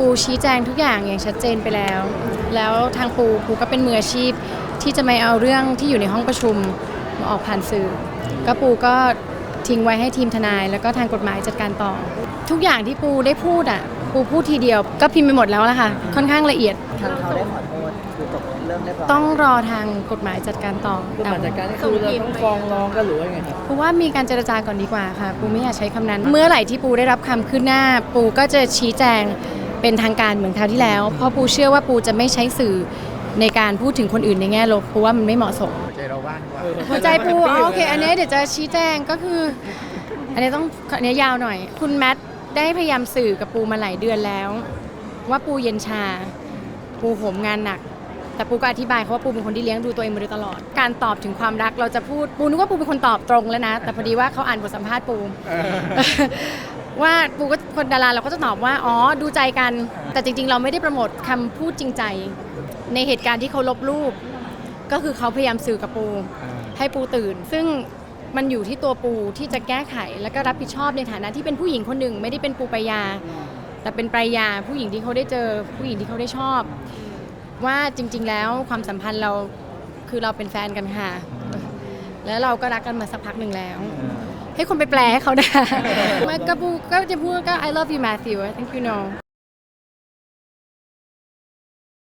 ปูชี้แจงทุกอย่างอย่างชัดเจนไปแล้ว แล้วทางปูปูก็เป็นมืออาชีพ ที่จะไม่เอาเรื่องที่อยู่ในห้องประชุมมาออกผ่านสื่อ ก็ปูก็ทิ้งไว้ให้ทีมทนาย แล้วก็ทางกฎหมายจัดการต่อ ทุกอย่างที่ปูได้พูดอะปูพูดทีเดียว ก็พิมพ์ไปหมดแล้วละค่ะ ค่อนข้างละเอียด ทางเขาได้ขอโทษคือจบเรื่องเรียบร้อยต้องรอทางกฎหมายจัดการต่อคือหลังจากการนี่คือเราต้องฟ้องร้องกันหรือว่ายังไงครับ ปูว่ามีการเจรจาก่อนดีกว่าค่ะ ปูไม่อยากใช้คำนั้น เมื่อไหร่ที่ปูได้รับคำขึ้นหน้า ปูก็จะชี้แจง เป็นทางการเหมือนคราวที่แล้ว เพราะปูเชื่อว่าปูจะไม่ใช้สื่อในการพูดถึงคนอื่นในแง่ลบปูว่ามันไม่เหมาะสมใจเราบ้างดีกว่าหัวใจปูอ๋อโอเค อันนี้เดี๋ยวจะชี้แจงก็คือ อันนี้ต้องอันนี้ยาวหน่อย คุณแมทได้พยายามสื่อกับปูมาหลายเดือนแล้ว ว่าปูเย็นชา ปูโหมงานหนัก แต่ปูก็อธิบายเขาว่าปูเป็นคนที่เลี้ยงดูตัวเองมาโดยตลอด การตอบถึงความรักเราจะพูดปูนึกว่าปูเป็นคนตอบตรงแล้วนะ แต่พอดีว่าเขาอ่านบทสัมภาษณ์ปู ว่าปูก็คนดาราเราก็จะตอบว่าอ๋อดูใจกัน แต่จริง ๆ เราไม่ได้โปรโมทคำพูดจริงใจ ในเหตุการณ์ที่เขาลบรูป ก็คือเขาพยายามสื่อกับปู ให้ปูตื่น ซึ่งมันอยู่ที่ตัวปูที่จะแก้ไข แล้วก็รับผิดชอบในฐานะที่เป็นผู้หญิงคนหนึ่ง ไม่ได้เป็นปูปายา แต่เป็นปรายาผู้หญิงที่เขาได้เจอผู้หญิงที่เขาได้ชอบ ว่าจริง ๆ แล้วความสัมพันธ์เราคือเราเป็นแฟนกันค่ะ แล้วเราก็รักกันมาสักพักหนึ่งแล้ว ให้คนไปแปลให้เขาได้มันก็ปูก็จะพูดก็ I love you Matthew I think you know